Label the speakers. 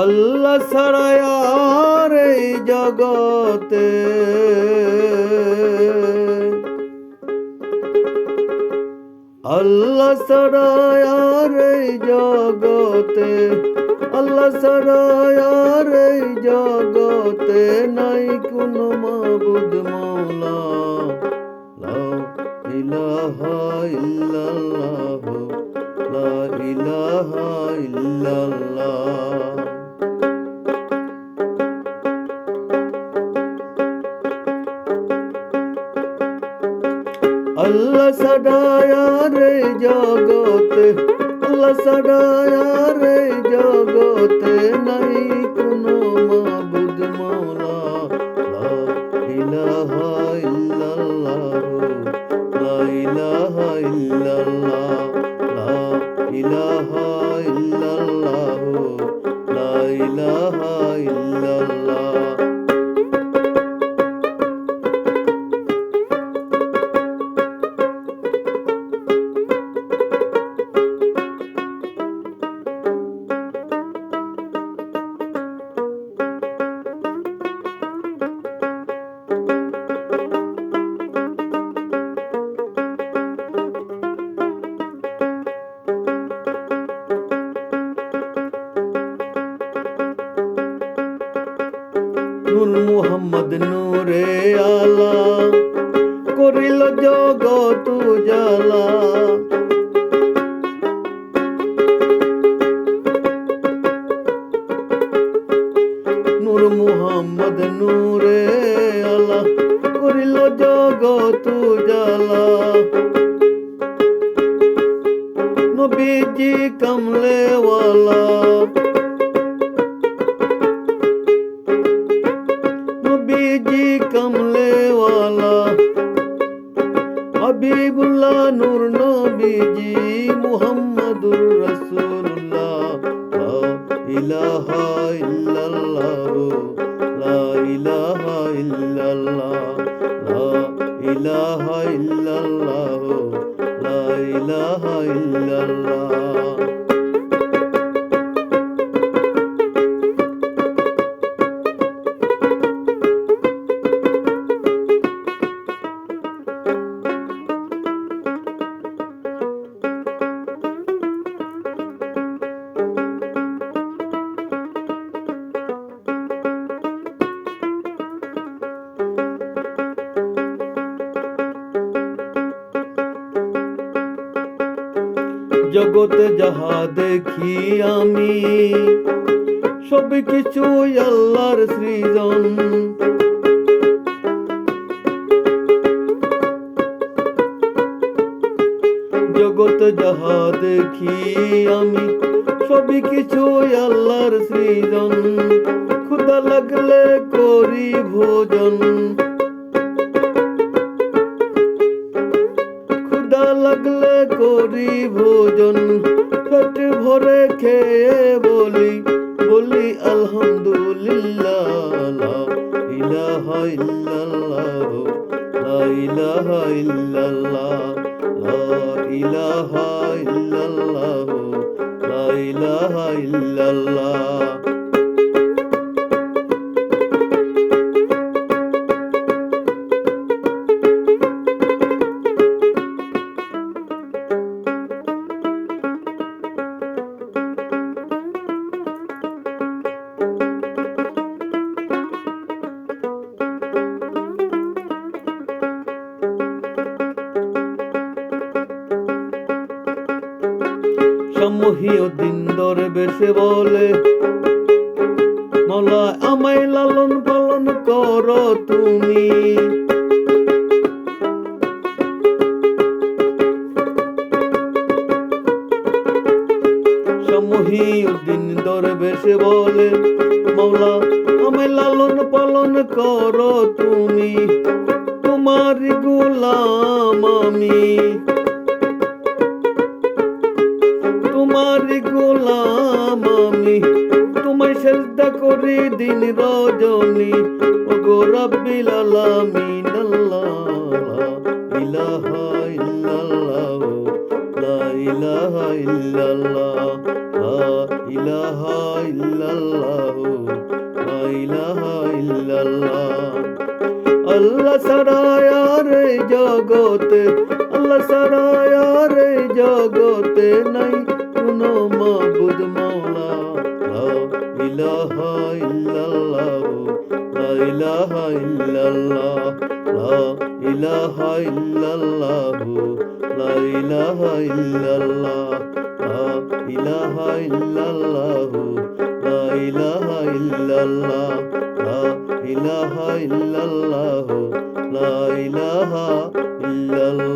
Speaker 1: আল্লাহ ছাড়াই আর এই জগতে আল্লাহ ছাড়াই আর এই জগতে, আল্লাহ ছাড়াই এই জগতে নাই কোনো মাবুদ মৌলা। ইলাহা ইল্লাল্লাহ, লা ইলাহা ইল্লাল্লাহ। আল্লাহ সাডায়া রে জগতে আল্লাহ সাডায়া রে জগতে নাই কোনো মাবুদ মৌলা ইলাহা ইল্লাল্লাহ লা ইলাহা ইল্লাল্লাহ লা ইলাহা নূরে আলা করিল জগত জালা নূর মুহাম্মদ নূরে আলা করিল জগত জালা নবীজি কমলেওয়ালা হাবিবুল্লাহ নূর নবীজি মুহাম্মাদুর রাসূলুল্লাহ। লা ইলাহা ইল্লাল্লাহ, লা ইলাহা ইল্লাল্লাহ, লা ইলাহা ইল্লাল্লাহ, লা ইলাহা ইল্লাল্লাহ। জগতে যাহা দেখি আমি, সব কিছু আল্লাহর সৃজন। জগত যাহা দেখি আমি সবই কিছু আল্লাহর সৃজন। ক্ষুদা লাগলে করি ভোজন। লাগলে করি ভোজন পেট ভরে খেয়ে বলি বলি আলহামদুলিল্লাহ ইলাহা ইল্লাল্লাহ লা ইলাহা ইল্লাল্লাহ। সমহীয় দিন বেশে বলে। মলা আমায় লালন পালন করো তুমি। সমহীয় দিন বেশে বলে। মৌলা আমায় লালন পালন করো তুমি। তোমার গোলাম আমি। করি দিন রজনী ও গো রব্বিল আলামিন, আল্লাহ, ইলাহা ইল্লাল্লাহ, লা ইলাহা ইল্লাল্লাহ, লা ইলাহা ইল্লাল্লাহ, লা ইলাহা ইল্লাল্লাহ। আল্লাহ সারায়ার জগতে, আল্লাহ সারায়ার জগতে নাই। কোনো মাবুদ মাওলা, লা ইলাহা ইল্লাল্লাহ, লা ইলাহা ইল্লাল্লাহ, লা ইলাহা ইল্লাল্লাহ, লা ইলাহা ইল্লাল্লাহ, লা ইলাহা ইল্লাল্লাহ, লা ইলাহা ইল্লাল্লাহ, লা ইলাহা ইল্লাল্লাহ, লা ইলাহা ইল্লাল্লাহ।